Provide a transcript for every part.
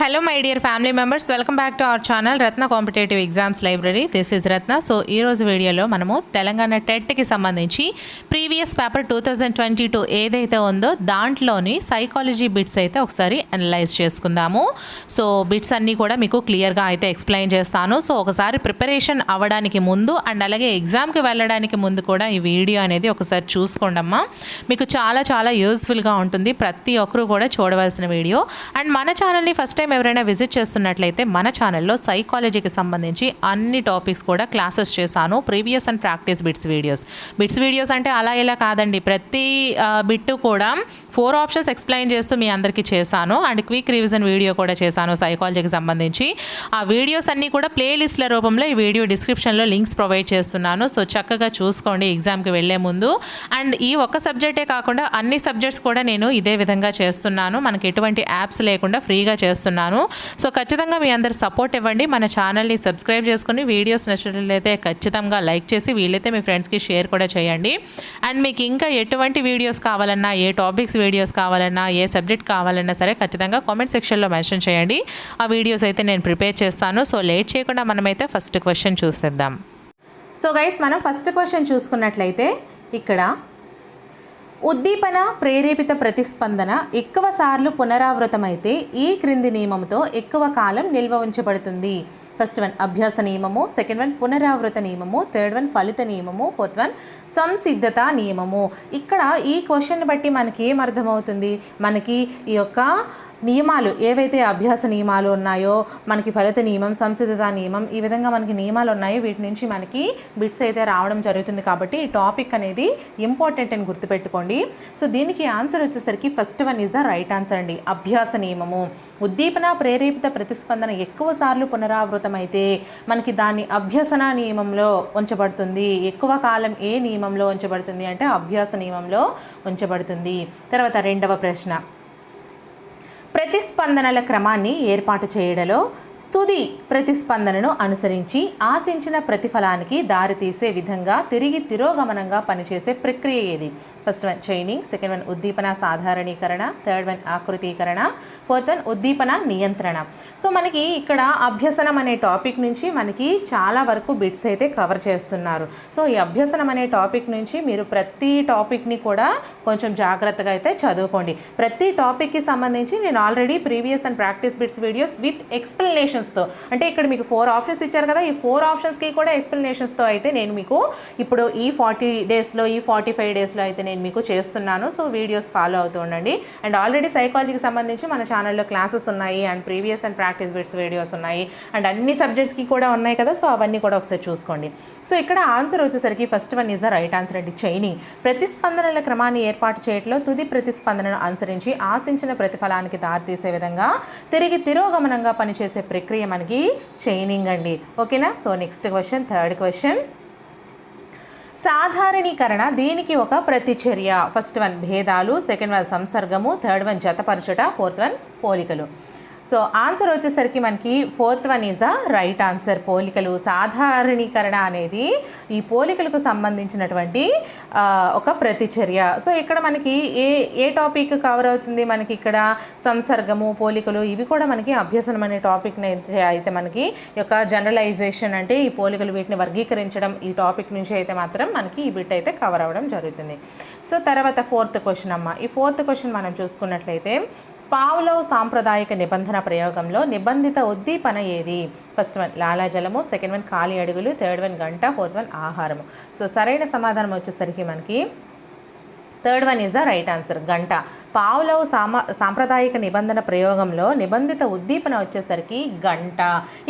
Hello my dear family members welcome back to our channel Ratna competitive exams library this is Ratna so ఈ రోజు వీడియోలో మనము తెలంగాణ టెట్కి సంబంధించి previous paper two thousand twenty two ఏదైతే ఉందో దాంట్లోని సైకాలజీ బిట్స్ అయితే ఒకసారి అనలైజ్ చేసుకుందాము. సో బిట్స్ అన్నీ కూడా మీకు క్లియర్గా అయితే ఎక్స్ప్లెయిన్ చేస్తాను. సో ఒకసారి ప్రిపరేషన్ అవ్వడానికి ముందు అండ్ అలాగే ఎగ్జామ్కి వెళ్ళడానికి ముందు కూడా ఈ వీడియో అనేది ఒకసారి చూసుకోండమ్మా మీకు చాలా చాలా యూస్ఫుల్గా ఉంటుంది. ప్రతి ఒక్కరూ కూడా చూడవలసిన వీడియో. అండ్ మన ఛానల్ని ఫస్ట్ టైం ఎవరైనా విజిట్ చేస్తున్నట్లయితే మన ఛానల్లో సైకాలజీకి సంబంధించి అన్ని టాపిక్స్ కూడా క్లాసెస్ చేశాను previous and practice bits videos bits videos అంటే అలా ఇలా కాదండి. ప్రతి బిట్టు కూడా ఫోర్ ఆప్షన్స్ ఎక్స్ప్లెయిన్ చేస్తూ మీ అందరికీ చేశాను. అండ్ క్విక్ రివిజన్ వీడియో కూడా చేశాను సైకాలజీకి సంబంధించి. ఆ వీడియోస్ అన్నీ కూడా ప్లేలిస్ట్ల రూపంలో ఈ వీడియో డిస్క్రిప్షన్లో లింక్స్ ప్రొవైడ్ చేస్తున్నాను. సో చక్కగా చూసుకోండి ఎగ్జామ్కి వెళ్ళే ముందు. అండ్ ఈ ఒక్క సబ్జెక్టే కాకుండా అన్ని సబ్జెక్ట్స్ కూడా నేను ఇదే విధంగా చేస్తున్నాను. మనకి ఎటువంటి యాప్స్ లేకుండా ఫ్రీగా చేస్తున్నాను. సో ఖచ్చితంగా మీ అందరు సపోర్ట్ ఇవ్వండి. మన ఛానల్ని సబ్స్క్రైబ్ చేసుకుని వీడియోస్ నచ్చినట్లయితే ఖచ్చితంగా లైక్ చేసి వీలైతే మీ ఫ్రెండ్స్కి షేర్ కూడా చేయండి. అండ్ మీకు ఇంకా ఎటువంటి వీడియోస్ కావాలన్నా ఏ టాపిక్స్ వీడియోస్ కావాలన్నా ఏ సబ్జెక్ట్ కావాలన్నా సరే ఖచ్చితంగా కామెంట్ సెక్షన్లో మెన్షన్ చేయండి. ఆ వీడియోస్ అయితే నేను ప్రిపేర్ చేస్తాను. సో లేట్ చేయకుండా మనమైతే ఫస్ట్ క్వశ్చన్ చూసేద్దాం. సో గైస్ మనం ఫస్ట్ క్వశ్చన్ చూసుకున్నట్లయితే ఇక్కడ ఉద్దీపన ప్రేరేపిత ప్రతిస్పందన ఎక్కువ సార్లు పునరావృతమైతే ఈ క్రింది నియమంతో ఎక్కువ కాలం నిల్వ ఉంచబడుతుంది. ఫస్ట్ వన్ అభ్యాస నియమము. సెకండ్ వన్ పునరావృత నియమము. థర్డ్ వన్ ఫలిత నియమము. ఫోర్త్ వన్ సంసిద్ధత నియమము. ఇక్కడ ఈ క్వశ్చన్ బట్టి మనకి ఏం అర్థమవుతుంది? మనకి ఈ యొక్క నియమాలు ఏవైతే అభ్యాస నియమాలు ఉన్నాయో మనకి ఫలిత నియమం సంసిద్ధత నియమం ఈ విధంగా మనకి నియమాలు ఉన్నాయో వీటి నుంచి మనకి బిట్స్ అయితే రావడం జరుగుతుంది కాబట్టి ఈ టాపిక్ అనేది ఇంపార్టెంట్ అని గుర్తుపెట్టుకోండి. సో దీనికి ఆన్సర్ వచ్చేసరికి first one is the right answer అండి. అభ్యాస నియమము. ఉద్దీపన ప్రేరేపిత ప్రతిస్పందన ఎక్కువ సార్లు అయితే మనకి దాన్ని అభ్యసన నియమంలో ఉంచబడుతుంది. ఎక్కువ కాలం ఏ నియమంలో ఉంచబడుతుంది అంటే అభ్యాస నియమంలో ఉంచబడుతుంది. తర్వాత రెండవ ప్రశ్న. ప్రతిస్పందనల క్రమాన్ని ఏర్పాటు చేయడంలో తుది ప్రతిస్పందనను అనుసరించి ఆశించిన ప్రతిఫలానికి దారితీసే విధంగా తిరిగి తిరోగమనంగా పనిచేసే ప్రక్రియ ఏది? First one chaining second one ఉద్దీపన సాధారణీకరణ థర్డ్ వన్ ఆకృతీకరణ ఫోర్త్ వన్ ఉద్దీపన నియంత్రణ. సో మనకి ఇక్కడ అభ్యసనం అనే టాపిక్ నుంచి మనకి చాలా వరకు బిట్స్ అయితే కవర్ చేస్తున్నారు. సో ఈ అభ్యసనం అనే టాపిక్ నుంచి మీరు ప్రతి టాపిక్ని కూడా కొంచెం జాగ్రత్తగా అయితే చదువుకోండి. ప్రతి టాపిక్కి సంబంధించి నేను already previous and practice bits videos with ఎక్స్ప్లెనేషన్స్తో అంటే ఇక్కడ మీకు ఫోర్ ఆప్షన్స్ ఇచ్చారు కదా ఈ ఫోర్ ఆప్షన్స్కి కూడా ఎక్స్ప్లెనేషన్స్తో అయితే నేను మీకు ఇప్పుడు ఈ ఫార్టీ డేస్లో ఈ ఫార్టీ ఫైవ్ డేస్లో అయితే నేను మీకు చేస్తున్నాను. సో వీడియోస్ ఫాలో అవుతూ ఉండండి. అండ్ ఆల్రెడీ సైకాలజీకి సంబంధించి మన ఛానల్లో క్లాసెస్ ఉన్నాయి and previous and practice bits videos ఉన్నాయి. అండ్ అన్ని సబ్జెక్ట్స్కి కూడా ఉన్నాయి కదా సో అవన్నీ కూడా ఒకసారి చూసుకోండి. సో ఇక్కడ ఆన్సర్ వచ్చేసరికి first one is the right answer అండి. చైనింగ్ ప్రతిస్పందనల క్రమాన్ని ఏర్పాటు చేయట్లో తుది ప్రతిస్పందనను అనుసరించి ఆశించిన ప్రతిఫలానికి దారితీసే విధంగా తిరిగి తిరోగమనంగా పనిచేసే ప్రక్రియ మనకి చైనింగ్ అండి. ఓకేనా? So next question third question సాధారణీకరణ దీనికి ఒక ప్రతిచర్య? ఫస్ట్ వన్ భేదాలు. సెకండ్ వన్ సంసర్గము. థర్డ్ వన్ జతపరచుట. ఫోర్త్ వన్ పోలికలు. సో ఆన్సర్ వచ్చేసరికి మనకి fourth one is the right answer. పోలికలు సాధారణీకరణ అనేది ఈ పోలికలకు సంబంధించినటువంటి ఒక ప్రతిచర్య. సో ఇక్కడ మనకి ఏ ఏ టాపిక్ కవర్ అవుతుంది మనకి ఇక్కడ? సంసర్గము పోలికలు ఇవి కూడా మనకి అభ్యసనం అనే టాపిక్ని అయితే అయితే మనకి యొక్క జనరలైజేషన్ అంటే ఈ పోలికలు వీటిని వర్గీకరించడం ఈ టాపిక్ నుంచి అయితే మాత్రం మనకి ఈ బిట్ అయితే కవర్ అవ్వడం జరుగుతుంది. సో తర్వాత ఫోర్త్ క్వశ్చన్ అమ్మ. ఈ ఫోర్త్ క్వశ్చన్ మనం చూసుకున్నట్లయితే పావులో సాంప్రదాయక నిబంధన ప్రయోగంలో నిబంధిత ఉద్దీపన ఏది? ఫస్ట్ వన్ లాలాజలము సెకండ్ వన్ ఖాళీ అడుగులు. థర్డ్ వన్ గంట. ఫోర్త్ వన్ ఆహారము. సో సరైన సమాధానం వచ్చేసరికి మనకి third one is the right answer గంట. పావులవ్ సామా సాంప్రదాయక నిబంధన ప్రయోగంలో నిబంధిత ఉద్దీపన వచ్చేసరికి గంట.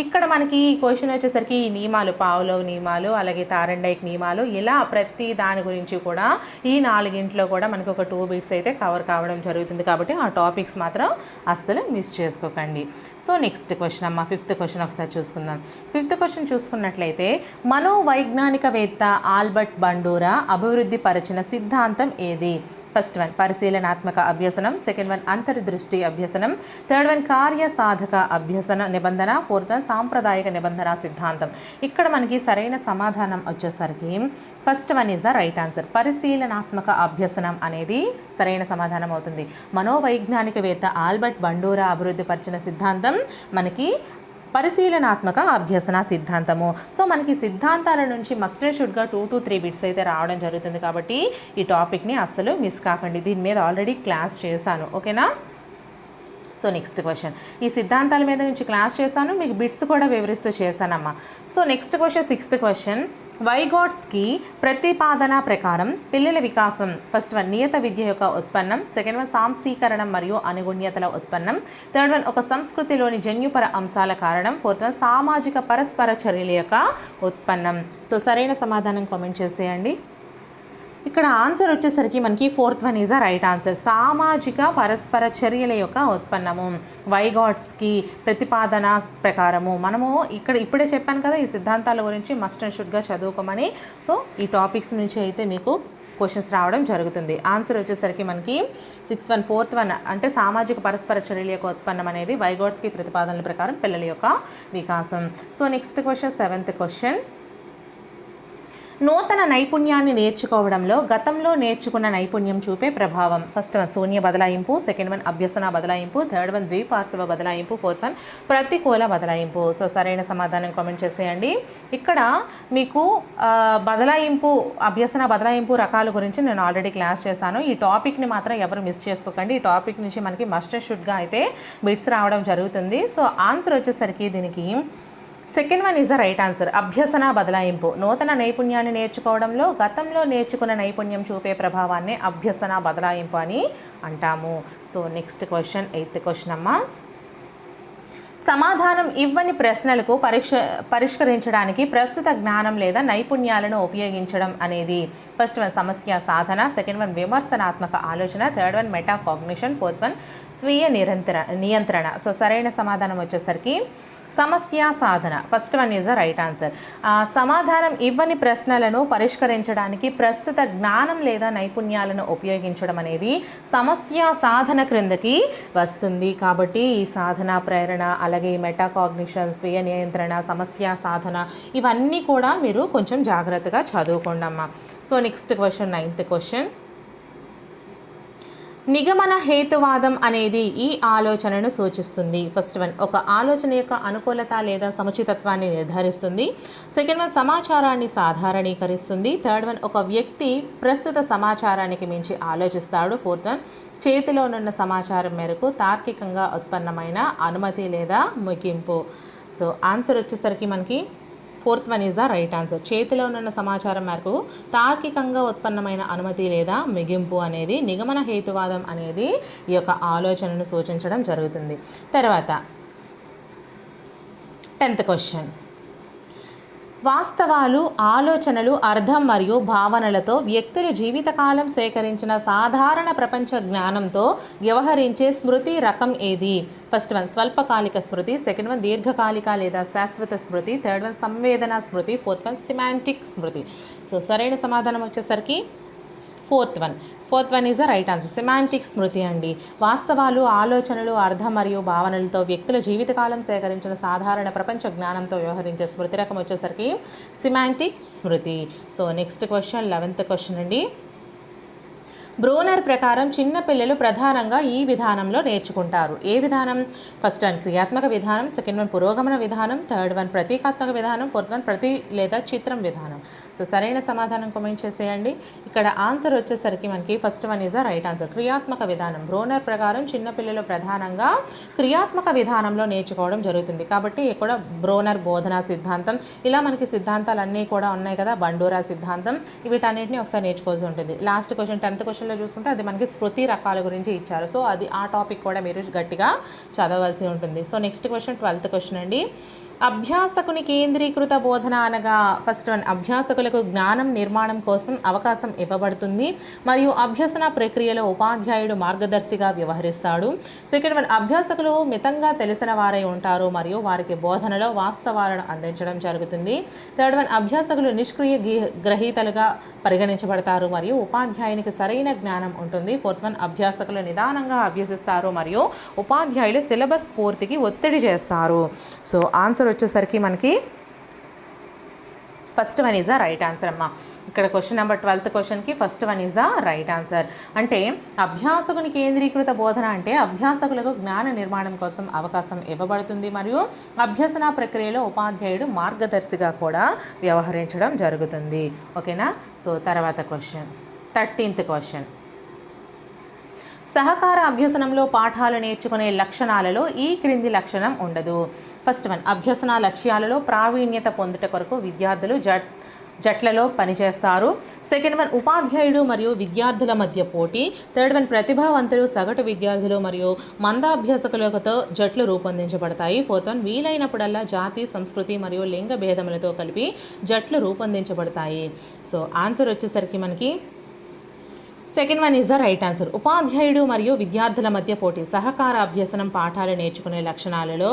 ఇక్కడ మనకి ఈ క్వశ్చన్ వచ్చేసరికి ఈ నియమాలు పావులవ్ నియమాలు అలాగే తారండైక్ నియమాలు ఇలా ప్రతి దాని గురించి కూడా ఈ నాలుగింట్లో కూడా మనకు ఒక టూ బిట్స్ అయితే కవర్ కావడం జరుగుతుంది కాబట్టి ఆ టాపిక్స్ మాత్రం అస్సలు మిస్ చేసుకోకండి. సో నెక్స్ట్ క్వశ్చన్ అమ్మ. ఫిఫ్త్ క్వశ్చన్ ఒకసారి చూసుకుందాం. ఫిఫ్త్ క్వశ్చన్ చూసుకున్నట్లయితే మనోవైజ్ఞానికవేత్త ఆల్బర్ట్ బండూరా అభివృద్ధి పరిచిన సిద్ధాంతం ఏది? ఫస్ట్ వన్ పరిశీలనాత్మక అభ్యసనం. సెకండ్ వన్ అంతర్దృష్టి అభ్యసనం. థర్డ్ వన్ కార్య సాధక అభ్యసన నిబంధన. ఫోర్త్ వన్ సాంప్రదాయక నిబంధన సిద్ధాంతం. ఇక్కడ మనకి సరైన సమాధానం వచ్చేసరికి first one is the right answer పరిశీలనాత్మక అభ్యసనం అనేది సరైన సమాధానం అవుతుంది. మనోవైజ్ఞానికవేత్త ఆల్బర్ట్ బండూరా అభివృద్ధి పరిచిన సిద్ధాంతం మనకి పరిశీలనాత్మక అభ్యసన సిద్ధాంతము. సో మనకి సిద్ధాంతాల నుంచి మస్ట్ షుడ్గా టూ టు త్రీ బిట్స్ అయితే రావడం జరుగుతుంది కాబట్టి ఈ టాపిక్ని అస్సలు మిస్ కాకండి. దీని మీద ఆల్రెడీ క్లాస్ చేశాను. ఓకేనా సో నెక్స్ట్ క్వశ్చన్. ఈ సిద్ధాంతాల మీద నుంచి క్లాస్ చేశాను మీకు బిట్స్ కూడా వివరిస్తూ చేశానమ్మా. So next question sixth question. Vygotsky ప్రతిపాదన ప్రకారం పిల్లల వికాసం ఫస్ట్ వన్ నియత విద్య యొక్క ఉత్పన్నం సెకండ్ వన్ సాంసీకరణం మరియు అనుగుణ్యతల ఉత్పన్నం థర్డ్ వన్ ఒక సంస్కృతిలోని జన్యుపర అంశాల కారణం ఫోర్త్ వన్ సామాజిక పరస్పర చర్యల యొక్క ఉత్పన్నం. సో సరైన సమాధానం కామెంట్ చేసేయండి. ఇక్కడ ఆన్సర్ వచ్చేసరికి మనకి fourth one is a right answer. సామాజిక పరస్పర చర్యల యొక్క ఉత్పన్నము. వైగాడ్స్కి ప్రతిపాదన ప్రకారము. మనము ఇక్కడ ఇప్పుడే చెప్పాను కదా ఈ సిద్ధాంతాల గురించి మస్ట్ అండ్ షుడ్గా చదువుకోమని. సో ఈ టాపిక్స్ నుంచి అయితే మీకు క్వశ్చన్స్ రావడం జరుగుతుంది. ఆన్సర్ వచ్చేసరికి మనకి సిక్స్త్ వన్ ఫోర్త్ వన్ అంటే సామాజిక పరస్పర చర్యల యొక్క ఉత్పన్నం అనేది వైగాడ్స్కి ప్రతిపాదనల ప్రకారం పిల్లల యొక్క వికాసం. So next question seventh question నూతన నైపుణ్యాన్ని నేర్చుకోవడంలో గతంలో నేర్చుకున్న నైపుణ్యం చూపే ప్రభావం. ఫస్ట్ వన్ శూన్య బదలాయింపు. సెకండ్ వన్ అభ్యసన బదలాయింపు. థర్డ్ వన్ ద్విపార్శ్వ బదలాయింపు. ఫోర్త్ వన్ ప్రతికూల బదలాయింపు. సో సరైన సమాధానం కామెంట్ చేసేయండి. ఇక్కడ మీకు బదలాయింపు అభ్యసన బదలాయింపు రకాల గురించి నేను ఆల్రెడీ క్లాస్ చేశాను. ఈ టాపిక్ని మాత్రం ఎవరు మిస్ చేసుకోకండి. ఈ టాపిక్ నుంచి మనకి మస్టర్ షుడ్గా అయితే బిట్స్ రావడం జరుగుతుంది. సో ఆన్సర్ వచ్చేసరికి దీనికి second one is the right answer అభ్యసన బదలాయింపు నూతన నైపుణ్యాన్ని నేర్చుకోవడంలో గతంలో నేర్చుకున్న నైపుణ్యం చూపే ప్రభావాన్ని అభ్యసన బదలాయింపు అని అంటాము so next question eighth question అమ్మా సమాధానం ఇవ్వని ప్రశ్నలకు పరీక్ష పరిష్కరించడానికి ప్రస్తుత జ్ఞానం లేదా నైపుణ్యాలను ఉపయోగించడం అనేది ఫస్ట్ వన్ సమస్య సాధన సెకండ్ వన్ విమర్శనాత్మక ఆలోచన third one meta cognition fourth one స్వీయ నిరంతర నియంత్రణ. సో సరైన సమాధానం వచ్చేసరికి సమస్య సాధన. First one is the right answer. సమాధానం ఇవ్వని ప్రశ్నలను పరిష్కరించడానికి ప్రస్తుత జ్ఞానం లేదా నైపుణ్యాలను ఉపయోగించడం అనేది సమస్య సాధన క్రిందకి వస్తుంది. కాబట్టి ఈ సాధన ప్రేరణ అలాగే మెటాకాగ్నిషన్ స్వీయ నియంత్రణ సమస్య సాధన ఇవన్నీ కూడా మీరు కొంచెం జాగ్రత్తగా చదువుకోండి అమ్మా so next question ninth question నిగమన హేతువాదం అనేది ఈ ఆలోచనను సూచిస్తుంది. ఫస్ట్ వన్ ఒక ఆలోచన యొక్క అనుకూలత లేదా సముచితత్వాన్ని నిర్ధారిస్తుంది. సెకండ్ వన్ సమాచారాన్ని సాధారణీకరిస్తుంది. థర్డ్ వన్ ఒక వ్యక్తి ప్రస్తుత సమాచారానికి మించి ఆలోచిస్తాడు. ఫోర్త్ వన్ చేతిలోనున్న సమాచారం మేరకు తార్కికంగా ఉత్పన్నమైన అనుమతి లేదా ముగింపు. సో ఆన్సర్ వచ్చేసరికి మనకి fourth one is the right answer. చేతిలో ఉన్న సమాచారం మేరకు తార్కికంగా ఉత్పన్నమైన అనుమతి లేదా మిగింపు అనేది నిగమన హేతువాదం అనేది ఈ యొక్క ఆలోచనను సూచించడం జరుగుతుంది. తర్వాత టెన్త్ క్వశ్చన్. వాస్తవాలు ఆలోచనలు అర్థం మరియు భావనలతో వ్యక్తులు జీవితకాలం సేకరించిన సాధారణ ప్రపంచ జ్ఞానంతో వ్యవహరించే స్మృతి రకం ఏది? ఫస్ట్ వన్ స్వల్పకాలిక స్మృతి సెకండ్ వన్ దీర్ఘకాలిక లేదా శాశ్వత స్మృతి థర్డ్ వన్ సంవేదన స్మృతి ఫోర్త్ వన్ సిమాంటిక్ స్మృతి. సో సరైన సమాధానం వచ్చేసరికి fourth one. Fourth one is the right answer. Semantic స్మృతి అండి. వాస్తవాలు ఆలోచనలు అర్థం మరియు భావనలతో వ్యక్తుల జీవితకాలం సేకరించిన సాధారణ ప్రపంచ జ్ఞానంతో వ్యవహరించే స్మృతి రకం వచ్చేసరికి సిమాంటిక్ స్మృతి. So next question eleventh question అండి. బ్రోనర్ ప్రకారం చిన్న పిల్లలు ప్రధానంగా ఈ విధానంలో నేర్చుకుంటారు. ఏ విధానం? ఫస్ట్ వన్ క్రియాత్మక విధానం సెకండ్ వన్ పురోగమన విధానం థర్డ్ వన్ ప్రతీకాత్మక విధానం ఫోర్త్ వన్ ప్రతి లేదా చిత్రం విధానం. సో సరైన సమాధానం కామెంట్ చేసేయండి. ఇక్కడ ఆన్సర్ వచ్చేసరికి మనకి first one is the right answer క్రియాత్మక విధానం. బ్రోనర్ ప్రకారం చిన్నపిల్లలు ప్రధానంగా క్రియాత్మక విధానంలో నేర్చుకోవడం జరుగుతుంది. కాబట్టి ఇక్కడ బ్రోనర్ బోధనా సిద్ధాంతం. ఇలా మనకి సిద్ధాంతాలు అన్నీ కూడా ఉన్నాయి కదా బండూరా సిద్ధాంతం. వీటన్నిటిని ఒకసారి నేర్చుకోవాల్సి ఉంటుంది. లాస్ట్ క్వశ్చన్ టెన్త్ క్వశ్చన్లో చూసుకుంటే అది మనకి స్మృతి రకాల గురించి ఇచ్చారు. సో అది ఆ టాపిక్ కూడా మీరు గట్టిగా చదవలసి ఉంటుంది. So next question twelfth question అండి. అభ్యాసకుని కేంద్రీకృత బోధన అనగా ఫస్ట్ వన్ అభ్యాసకులకు జ్ఞానం నిర్మాణం కోసం అవకాశం ఇవ్వబడుతుంది. మరియు అభ్యసన ప్రక్రియలో ఉపాధ్యాయుడు మార్గదర్శిగా వ్యవహరిస్తాడు. సెకండ్ వన్ అభ్యాసకులు మితంగా తెలిసిన వారై ఉంటారు. మరియు వారికి బోధనలో వాస్తవాలను అందించడం జరుగుతుంది. థర్డ్ వన్ అభ్యాసకులు నిష్క్రియ గ్రహీతలుగా పరిగణించబడతారు. మరియు ఉపాధ్యాయునికి సరైన జ్ఞానం ఉంటుంది. ఫోర్త్ వన్ అభ్యాసకులు నిదానంగా అభ్యసిస్తారు. మరియు ఉపాధ్యాయులు సిలబస్ పూర్తికి ఒత్తిడి చేస్తారు. సో ఆన్సర్ వచ్చేసరికి మనకి first one is the right answer అమ్మా. ఇక్కడ క్వశ్చన్ నెంబర్ ట్వెల్త్ క్వశ్చన్కి first one is the right answer అంటే అభ్యాసకుని కేంద్రీకృత బోధన అంటే అభ్యాసకులకు జ్ఞాన నిర్మాణం కోసం అవకాశం ఇవ్వబడుతుంది మరియు అభ్యసన ప్రక్రియలో ఉపాధ్యాయుడు మార్గదర్శిగా కూడా వ్యవహరించడం జరుగుతుంది. ఓకేనా? సో తర్వాత క్వశ్చన్ థర్టీన్త్ క్వశ్చన్ సహకార అభ్యసనంలో పాఠాలు నేర్చుకునే లక్షణాలలో ఈ క్రింది లక్షణం ఉండదు. ఫస్ట్ వన్ అభ్యసన లక్ష్యాలలో ప్రావీణ్యత పొందుట కొరకు విద్యార్థులు జట్ జట్లలో పనిచేస్తారు. సెకండ్ వన్ ఉపాధ్యాయుడు మరియు విద్యార్థుల మధ్య పోటీ. థర్డ్ వన్ ప్రతిభావంతులు సగటు విద్యార్థులు మరియు మందాభ్యాసకులతో జట్లు రూపొందించబడతాయి. ఫోర్త్ వన్ వీలైనప్పుడల్లా జాతి సంస్కృతి మరియు లింగ భేదములతో కలిపి జట్లు రూపొందించబడతాయి. సో ఆన్సర్ వచ్చేసరికి మనకి second one is the right answer ఉపాధ్యాయుడు మరియు విద్యార్థుల మధ్య పోటీ సహకార అభ్యసనం పాఠాలు నేర్చుకునే లక్షణాలలో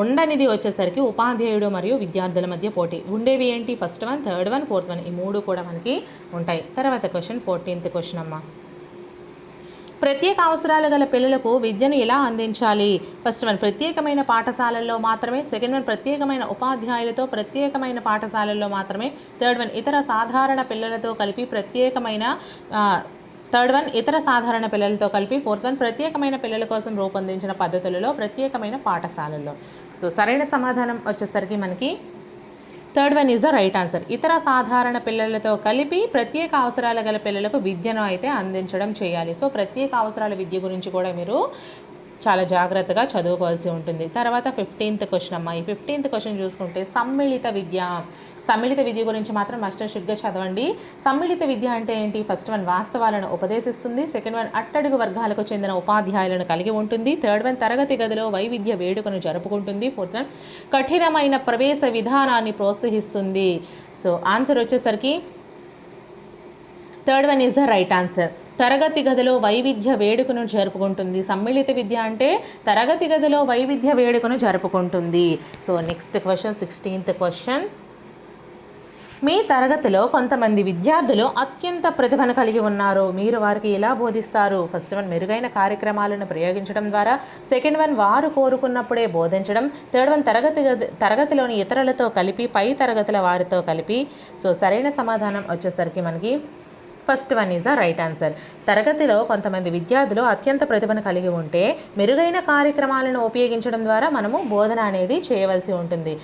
ఉండనిది వచ్చేసరికి ఉపాధ్యాయుడు మరియు విద్యార్థుల మధ్య పోటీ. ఉండేవి ఏంటి? First one third one fourth one ఈ మూడు కూడా మనకి ఉంటాయి. తర్వాత క్వశ్చన్ ఫోర్టీన్త్ క్వశ్చన్ అమ్మా. ప్రత్యేక అవసరాలు గల పిల్లలకు విద్యను ఎలా అందించాలి? ఫస్ట్ వన్ ప్రత్యేకమైన పాఠశాలల్లో మాత్రమే సెకండ్ వన్ ప్రత్యేకమైన ఉపాధ్యాయులతో ప్రత్యేకమైన పాఠశాలల్లో మాత్రమే థర్డ్ వన్ ఇతర సాధారణ పిల్లలతో కలిపి ప్రత్యేకమైన థర్డ్ వన్ ఇతర సాధారణ పిల్లలతో కలిపి ఫోర్త్ వన్ ప్రత్యేకమైన పిల్లల కోసం రూపొందించిన పద్ధతులలో ప్రత్యేకమైన పాఠశాలల్లో. సో సరైన సమాధానం వచ్చేసరికి మనకి third one is the right answer. ఇతర సాధారణ పిల్లలతో కలిపి ప్రత్యేక అవసరాలు గల పిల్లలకు విద్యను అయితే అందించడం చేయాలి. సో ప్రత్యేక అవసరాల విద్య గురించి కూడా మీరు చాలా జాగ్రత్తగా చదువుకోవాల్సి ఉంటుంది. తర్వాత ఫిఫ్టీన్త్ క్వశ్చన్ అమ్మాయి ఈ ఫిఫ్టీన్త్ క్వశ్చన్ చూసుకుంటే సమ్మిళిత విద్య. సమ్మిళిత విద్య గురించి మాత్రం మాస్టర్ షుడ్గా చదవండి. సమ్మిళిత విద్య అంటే ఏంటి? ఫస్ట్ వన్ వాస్తవాలను ఉపదేశిస్తుంది. సెకండ్ వన్ అట్టడుగు వర్గాలకు చెందిన ఉపాధ్యాయులను కలిగి ఉంటుంది. థర్డ్ వన్ తరగతి గదిలో వైవిధ్య వేడుకను జరుపుకుంటుంది. ఫోర్త్ వన్ కఠినమైన ప్రవేశ విధానాన్ని ప్రోత్సహిస్తుంది. సో ఆన్సర్ వచ్చేసరికి third one is the right answer తరగతి గదిలో వైవిధ్య వేడుకను జరుపుకుంటుంది. సమ్మిళిత విద్య అంటే తరగతి గదిలో వైవిధ్య వేడుకను జరుపుకుంటుంది. So next question sixteenth question మీ తరగతిలో కొంతమంది విద్యార్థులు అత్యంత ప్రతిభను కలిగి ఉన్నారు. మీరు వారికి ఎలా బోధిస్తారు? ఫస్ట్ వన్ మెరుగైన కార్యక్రమాలను ప్రయోగించడం ద్వారా. సెకండ్ వన్ వారు కోరుకున్నప్పుడే బోధించడం. థర్డ్ వన్ తరగతి గది తరగతిలోని ఇతరులతో కలిపి పై తరగతుల వారితో కలిపి. సో సరైన సమాధానం వచ్చేసరికి మనకి first one is the right answer. తరగతిలో కొంతమంది విద్యార్థులు అత్యంత ప్రతిభను కలిగి ఉంటే మెరుగైన కార్యక్రమాలను ఉపయోగించడం ద్వారా మనము బోధన అనేది చేయవలసి ఉంటుంది.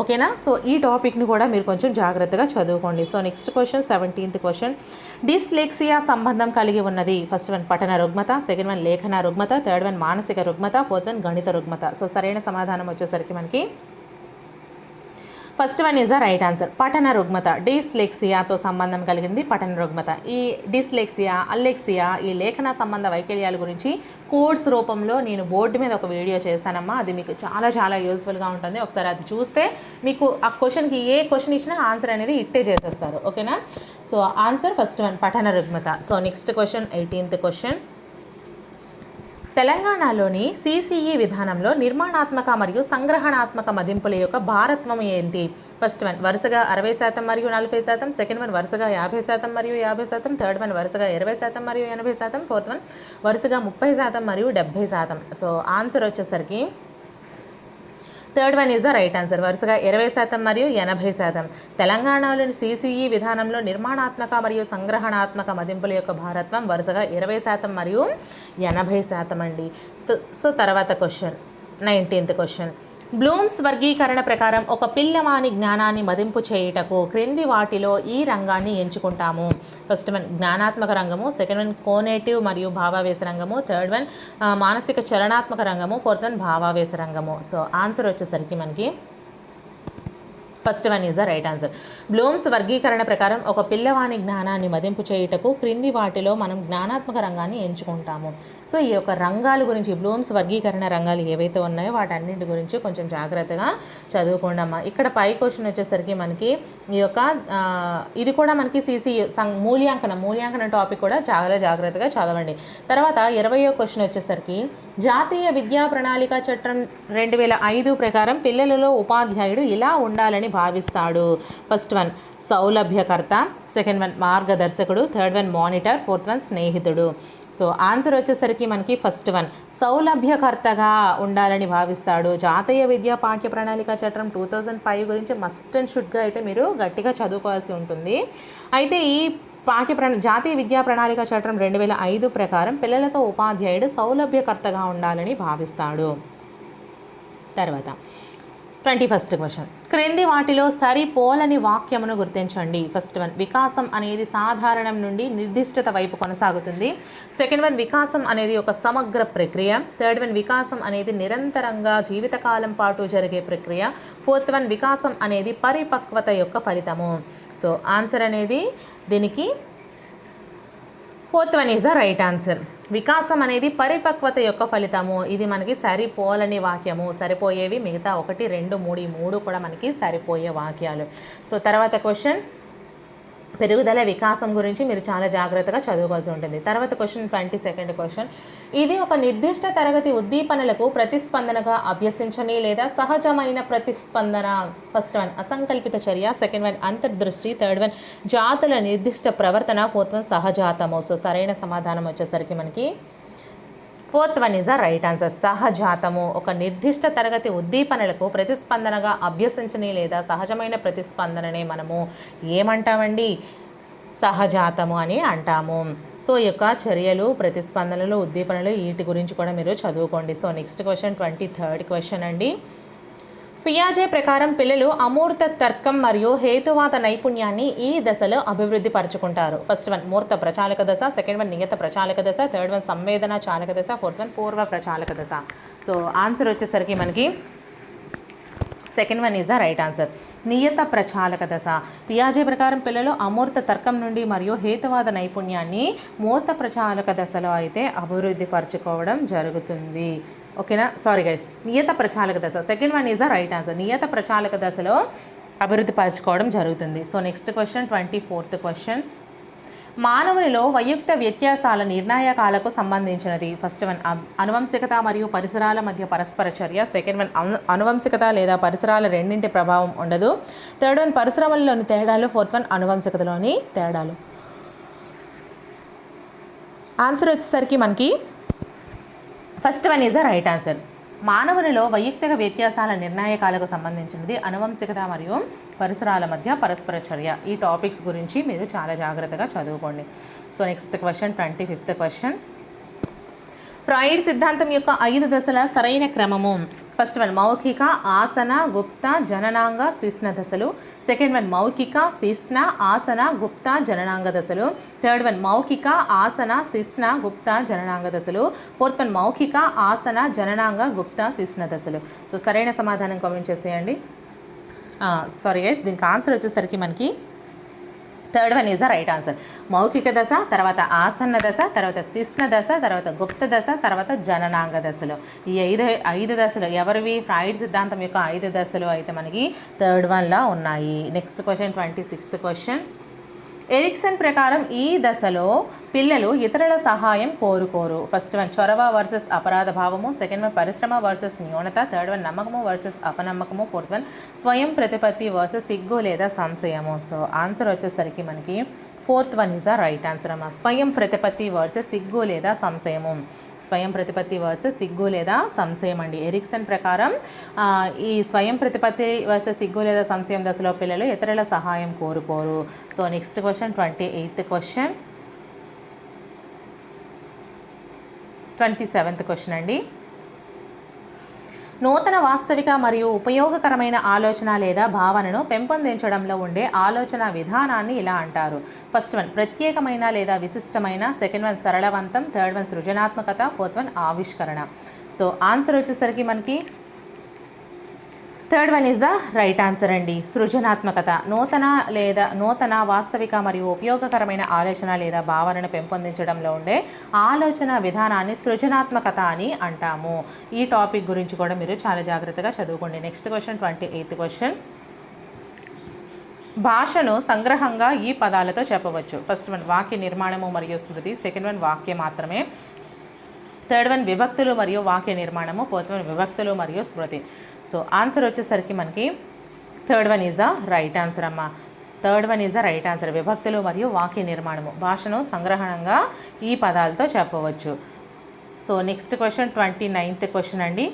ఓకేనా? సో ఈ టాపిక్ని కూడా మీరు కొంచెం జాగ్రత్తగా చదువుకోండి. So next question seventeenth question. Dyslexia సంబంధం కలిగి ఉన్నది. ఫస్ట్ వన్ పఠన రుగ్మత సెకండ్ వన్ లేఖన రుగ్మత థర్డ్ వన్ మానసిక రుగ్మత ఫోర్త్ వన్ గణిత రుగ్మత. సో సరైన సమాధానం వచ్చేసరికి మనకి first one is the right answer. పఠన రుగ్మత డిస్లెక్సియాతో సంబంధం కలిగింది పఠన రుగ్మత. ఈ డిస్లెక్సియా అల్లెక్సియా ఈ లేఖన సంబంధ వైకల్యాల గురించి కోడ్స్ రూపంలో నేను బోర్డు మీద ఒక వీడియో చేస్తానమ్మా అది మీకు చాలా చాలా యూస్ఫుల్గా ఉంటుంది. ఒకసారి అది చూస్తే మీకు ఆ క్వశ్చన్కి ఏ క్వశ్చన్ ఇచ్చినా ఆన్సర్ అనేది ఇట్టే చేసేస్తారు. ఓకేనా సో ఆన్సర్ ఫస్ట్ వన్ పఠన రుగ్మత. So next question eighteenth question తెలంగాణలోని సిసిఈ విధానంలో నిర్మాణాత్మక మరియు సంగ్రహణాత్మక మదింపుల యొక్క భారత్వం ఏంటి? ఫస్ట్ వన్ వరుసగా అరవై శాతం మరియు నలభై శాతం. సెకండ్ వన్ వరుసగా యాభై శాతం మరియు యాభై శాతం. థర్డ్ వన్ వరుసగా ఇరవై శాతం మరియు ఎనభై శాతం. ఫోర్త్ వన్ వరుసగా ముప్పై శాతం మరియు డెబ్భై శాతం. సో ఆన్సర్ వచ్చేసరికి third one is the right answer. వరుసగా ఇరవై శాతం మరియు ఎనభై శాతం. తెలంగాణలోని సీసీఈ విధానంలో నిర్మాణాత్మక మరియు సంగ్రహణాత్మక మదింపుల యొక్క భారత్వం వరుసగా ఇరవై శాతం మరియు ఎనభై శాతం అండి. సో తర్వాత క్వశ్చన్. Nineteenth question. బ్లూమ్స్ వర్గీకరణ ప్రకారం ఒక పిల్లవాని జ్ఞానాన్ని మదింపు చేయుటకు క్రింది వాటిలో ఈ రంగాన్ని ఎంచుకుంటాము. ఫస్ట్ వన్ జ్ఞానాత్మక రంగము. సెకండ్ వన్ కోనేటివ్ మరియు భావావేశ రంగము. థర్డ్ వన్ మానసిక చలనాత్మక రంగము. ఫోర్త్ వన్ భావావేశ రంగము. సో ఆన్సర్ వచ్చేసరికి మనకి first one is the right answer. Bloom's వర్గీకరణ ప్రకారం ఒక పిల్లవాని జ్ఞానాన్ని మదింపు చేయుటకు క్రింది వాటిలో మనం జ్ఞానాత్మక రంగాన్ని ఎంచుకుంటాము. సో ఈ యొక్క రంగాల గురించి బ్లూమ్స్ వర్గీకరణ రంగాలు ఏవైతే ఉన్నాయో వాటన్నింటి గురించి కొంచెం జాగ్రత్తగా చదువుకోండమ్మా ఇక్కడ పై క్వశ్చన్ వచ్చేసరికి మనకి ఈ యొక్క ఇది కూడా మనకి సీసీ సం మూల్యాంకనం మూల్యాంకనం టాపిక్ కూడా చాలా జాగ్రత్తగా చదవండి. తర్వాత ఇరవయో క్వశ్చన్ వచ్చేసరికి జాతీయ విద్యా ప్రణాళిక చట్టం రెండు వేల ఐదు ప్రకారం పిల్లలలో ఉపాధ్యాయుడు ఇలా ఉండాలని భావిస్తాడు. ఫస్ట్ వన్ సౌలభ్యకర్త. Second one మార్గదర్శకుడు. Third one monitor fourth one స్నేహితుడు. సో ఆన్సర్ వచ్చేసరికి మనకి ఫస్ట్ వన్ సౌలభ్యకర్తగా ఉండాలని భావిస్తాడు. జాతీయ విద్యా పాఠ్య ప్రణాళిక చట్టం టూ థౌజండ్ ఫైవ్ గురించి మస్ట్ అండ్ షుడ్గా అయితే మీరు గట్టిగా చదువుకోవాల్సి ఉంటుంది. అయితే ఈ పాఠ్య ప్రణా జాతీయ విద్యా ప్రణాళిక చట్టం రెండు వేల ఐదు ప్రకారం పిల్లలతో ఉపాధ్యాయుడు సౌలభ్యకర్తగా ఉండాలని భావిస్తాడు. తర్వాత ట్వంటీ ఫస్ట్ క్వశ్చన్. క్రింది వాటిలో సరిపోలని వాక్యమును గుర్తించండి. ఫస్ట్ వన్ వికాసం అనేది సాధారణం నుండి నిర్దిష్టత వైపు కొనసాగుతుంది. సెకండ్ వన్ వికాసం అనేది ఒక సమగ్ర ప్రక్రియ. థర్డ్ వన్ వికాసం అనేది నిరంతరంగా జీవితకాలం పాటు జరిగే ప్రక్రియ. ఫోర్త్ వన్ వికాసం అనేది పరిపక్వత యొక్క ఫలితము. సో ఆన్సర్ అనేది దీనికి fourth one is the right answer. వికాసం అనేది పరిపక్వత యొక్క ఫలితము. ఇది మనకి సరిపోలని వాక్యము. సరిపోయేవి మిగతా ఒకటి రెండు మూడు మూడు కూడా మనకి సరిపోయే వాక్యాలు. సో తర్వాత క్వశ్చన్ పెరుగుదల వికాసం గురించి మీరు చాలా జాగ్రత్తగా చదువుకోవాల్సి ఉంటుంది. తర్వాత క్వశ్చన్ ట్వంటీ సెకండ్ క్వశ్చన్ ఇది ఒక నిర్దిష్ట తరగతి ఉద్దీపనలకు ప్రతిస్పందనగా అభ్యసించని లేదా సహజమైన ప్రతిస్పందన. ఫస్ట్ వన్ అసంకల్పిత చర్య. సెకండ్ వన్ అంతర్దృష్టి. థర్డ్ వన్ జాతుల నిర్దిష్ట ప్రవర్తన. Fourth one సహజాతము. సో సరైన సమాధానం వచ్చేసరికి మనకి fourth one is the right answer. సహజాతము. ఒక నిర్దిష్ట తరగతి ఉద్దీపనలకు ప్రతిస్పందనగా అభ్యసించని లేదా సహజమైన ప్రతిస్పందననే మనము ఏమంటామండి? సహజాతము అని అంటాము. సో ఈ యొక్క చర్యలు ప్రతిస్పందనలు ఉద్దీపనలు వీటి గురించి కూడా మీరు చదువుకోండి. So next question twenty third question అండి. ఫియాజే ప్రకారం పిల్లలు అమూర్త తర్కం మరియు హేతువాత నైపుణ్యాన్ని ఈ దశలో అభివృద్ధి పరుచుకుంటారు. ఫస్ట్ వన్ మూర్త ప్రచాలక దశ. సెకండ్ వన్ నియత ప్రచాలక దశ. థర్డ్ వన్ సంవేదన చాలక దశ. ఫోర్త్ వన్ పూర్వ ప్రచాలక దశ. సో ఆన్సర్ వచ్చేసరికి మనకి second one is the right answer నియత ప్రచాలక దశ. పియాజే ప్రకారం పిల్లలు అమూర్త తర్కం నుండి మరియు హేతువాద నైపుణ్యాన్ని మూర్త ప్రచాలక దశలో అయితే అభివృద్ధి పరచుకోవడం జరుగుతుంది. ఓకేనా? సారీ గైస్ నియత ప్రచాలక దశ. Second one is the right answer నియత ప్రచాలక దశలో అభివృద్ధి పరచుకోవడం జరుగుతుంది. So next question twenty fourth question మానవునిలో వైయుక్త వ్యత్యాసాల నిర్ణాయకాలకు సంబంధించినది. ఫస్ట్ వన్ అనువంశికత మరియు పరిసరాల మధ్య పరస్పర చర్య. సెకండ్ వన్ అనువంశికత లేదా పరిసరాల రెండింటి ప్రభావం ఉండదు. థర్డ్ వన్ పరిశ్రమల్లోని తేడాలు. ఫోర్త్ వన్ అనువంశికతలోని తేడాలు. ఆన్సర్ వచ్చేసరికి మనకి first one is the right answer మానవునిలో వైయక్తిక వ్యత్యాసాల నిర్ణాయకాలకు సంబంధించినది అనువంశికత మరియు పరిసరాల మధ్య పరస్పర చర్య. ఈ టాపిక్స్ గురించి మీరు చాలా జాగ్రత్తగా చదువుకోండి. So next question twenty fifth question Freud సిద్ధాంతం యొక్క ఐదు దశల సరైన క్రమము. ఫస్ట్ వన్ మౌఖిక ఆసన గుప్త జననాంగ శిస్న దశలు. సెకండ్ వన్ మౌఖిక శిస్న ఆసన గుప్త జననాంగ దశలు. థర్డ్ వన్ మౌఖిక ఆసన శిస్న గుప్త జననాంగ దశలు. ఫోర్త్ వన్ మౌఖిక ఆసన జననాంగ గుప్త శిస్న దశలు. సో సరైన సమాధానం కామెంట్ చేసేయండి. Uh, సారీ గైస్ దీనికి ఆన్సర్ వచ్చేసరికి మనకి third one is the right answer మౌఖిక దశ తర్వాత ఆసన్న దశ తర్వాత శిష్ణ దశ తర్వాత గుప్త దశ తర్వాత జననాంగ దశలు. ఈ ఐదు ఐదు దశలు ఎవరివి? ఫ్రాయిడ్ సిద్ధాంతం యొక్క ఐదు దశలు అయితే మనకి థర్డ్ వన్లా ఉన్నాయి. Next question twenty sixth question Erikson ప్రకారం ఈ దశలో పిల్లలు ఇతరుల సహాయం కోరుకోరు. ఫస్ట్ వన్ చొరవ వర్సెస్ అపరాధ భావము సెకండ్ వన్ పరిశ్రమ వర్సెస్ న్యూనత థర్డ్ వన్ నమ్మకము వర్సెస్ అపనమ్మకము ఫోర్త్ వన్ స్వయం ప్రతిపత్తి వర్సెస్ సిగ్గు లేదా సంశయము. సో ఆన్సర్ వచ్చేసరికి మనకి fourth one is the right answer అమ్మా. స్వయం ప్రతిపత్తి వర్సెస్ సిగ్గు లేదా సంశయము. స్వయం ప్రతిపత్తి వర్సెస్ సిగ్గు లేదా సంశయం అండి. ఎరిక్సన్ ప్రకారం ఈ స్వయం ప్రతిపత్తి వర్సెస్ సిగ్గు లేదా సంశయం దశలో పిల్లలు ఇతరుల సహాయం కోరుకోరు. So next question twenty eighth question. Twenty seventh question అండి. నూతన వాస్తవిక మరియు ఉపయోగకరమైన ఆలోచన లేదా భావనను పెంపొందించడంలో ఉండే ఆలోచన విధానాన్ని ఇలా అంటారు. ఫస్ట్ వన్ ప్రత్యేకమైన లేదా విశిష్టమైన సెకండ్ వన్ సరళవంతం థర్డ్ వన్ సృజనాత్మకత ఫోర్త్ వన్ ఆవిష్కరణ. సో ఆన్సర్ వచ్చేసరికి మనకి third one is the right answer అండి. సృజనాత్మకత. నూతన లేదా నూతన వాస్తవిక మరియు ఉపయోగకరమైన ఆలోచన లేదా భావనను పెంపొందించడంలో ఉండే ఆలోచన విధానాన్ని సృజనాత్మకత అని అంటాము. ఈ టాపిక్ గురించి కూడా మీరు చాలా జాగ్రత్తగా చదువుకోండి. Next question twenty eighth question భాషను సంగ్రహంగా ఈ పదాలతో చెప్పవచ్చు. ఫస్ట్ వన్ వాక్య నిర్మాణము మరియు స్మృతి. సెకండ్ వన్ వాక్య మాత్రమే. థర్డ్ వన్ విభక్తులు మరియు వాక్య నిర్మాణము ఫోర్త్ వన్ విభక్తులు మరియు స్మృతి. సో ఆన్సర్ వచ్చేసరికి మనకి third one is the right answer అమ్మ. Third one is the right answer విభక్తులు మరియు వాక్య నిర్మాణము. భాషను సంగ్రహణంగా ఈ పదాలతో చెప్పవచ్చు. So next question twenty ninth question అండి.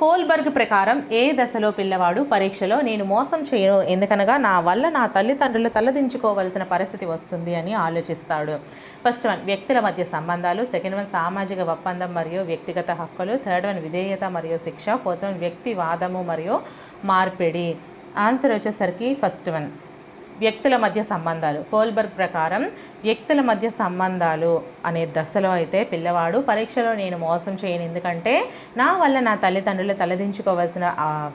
కోల్బర్గ్ ప్రకారం ఏ దశలో పిల్లవాడు పరీక్షలో నేను మోసం చేయను? ఎందుకనగా నా వల్ల నా తల్లిదండ్రులు తలదించుకోవలసిన పరిస్థితి వస్తుంది అని ఆలోచిస్తాడు. ఫస్ట్ వన్ వ్యక్తుల మధ్య సంబంధాలు. సెకండ్ వన్ సామాజిక ఒప్పందం మరియు వ్యక్తిగత హక్కులు. థర్డ్ వన్ విధేయత మరియు శిక్ష. ఫోర్త్ వన్ వ్యక్తివాదము మరియు మార్పిడి. ఆన్సర్ వచ్చేసరికి ఫస్ట్ వన్ వ్యక్తుల మధ్య సంబంధాలు. కోల్బర్గ్ ప్రకారం వ్యక్తుల మధ్య సంబంధాలు అనే దశలో అయితే పిల్లవాడు పరీక్షలో నేను మోసం చేయను. ఎందుకంటే నా వల్ల నా తల్లిదండ్రులు తలదించుకోవాల్సిన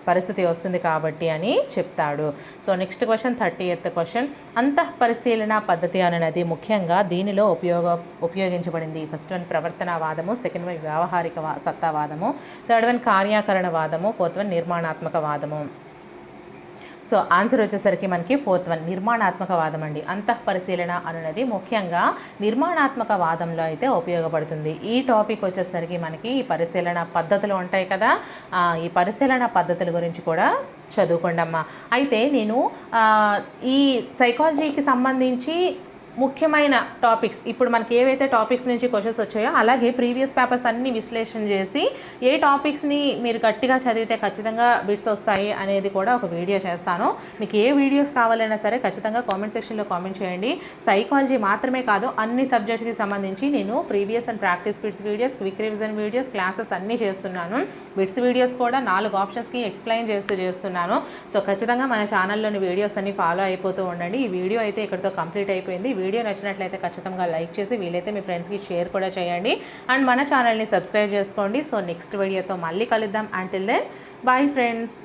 పరిస్థితి వస్తుంది కాబట్టి అని చెప్తాడు. So next question thirty eighth question. అంతః పరిశీలన పద్ధతి అనేది ముఖ్యంగా దీనిలో ఉపయోగ ఉపయోగించబడింది. ఫస్ట్ వన్ ప్రవర్తనవాదము సెకండ్ వన్ వ్యావహారిక సత్తావాదము థర్డ్ వన్ కార్యాకరణ వాదము ఫోర్త్ వన్ నిర్మాణాత్మక వాదము సో ఆన్సర్ వచ్చేసరికి మనకి ఫోర్త్ వన్ నిర్మాణాత్మక వాదం అండి. అంతః పరిశీలన అనున్నది ముఖ్యంగా నిర్మాణాత్మక వాదంలో అయితే ఉపయోగపడుతుంది. ఈ టాపిక్ వచ్చేసరికి మనకి ఈ పరిశీలన పద్ధతులు ఉంటాయి కదా. ఈ పరిశీలన పద్ధతుల గురించి కూడా చదువుకోండమ్మా. అయితే నేను ఈ సైకాలజీకి సంబంధించి ముఖ్యమైన టాపిక్స్. ఇప్పుడు మనకి ఏవైతే టాపిక్స్ నుంచి క్వశ్చన్స్ వచ్చాయో అలాగే ప్రీవియస్ పేపర్స్ అన్ని విశ్లేషణ చేసి ఏ టాపిక్స్ని మీరు గట్టిగా చదివితే ఖచ్చితంగా బిట్స్ వస్తాయి అనేది కూడా ఒక వీడియో చేస్తాను. మీకు ఏ వీడియోస్ కావాలన్నా సరే ఖచ్చితంగా కామెంట్ సెక్షన్లో కామెంట్ చేయండి. సైకాలజీ మాత్రమే కాదు అన్ని సబ్జెక్ట్స్కి సంబంధించి నేను previous and practice bits videos quick revision videos classes అన్నీ చేస్తున్నాను. బిట్స్ వీడియోస్ కూడా నాలుగు ఆప్షన్స్కి ఎక్స్ప్లెయిన్ చేస్తూ చేస్తున్నాను. సో ఖచ్చితంగా మన ఛానల్లోని వీడియోస్ అన్ని ఫాలో అయిపోతూ ఉండండి. ఈ వీడియో అయితే ఇక్కడితో కంప్లీట్ అయిపోయింది. వీడియో వీడియో నచ్చినట్లయితే ఖచ్చితంగా లైక్ చేసి వీలైతే మీ ఫ్రెండ్స్కి షేర్ కూడా చేయండి. అండ్ మన ఛానల్ని సబ్స్క్రైబ్ చేసుకోండి. సో నెక్స్ట్ వీడియోతో మళ్ళీ కలుద్దాం. Until then bye friends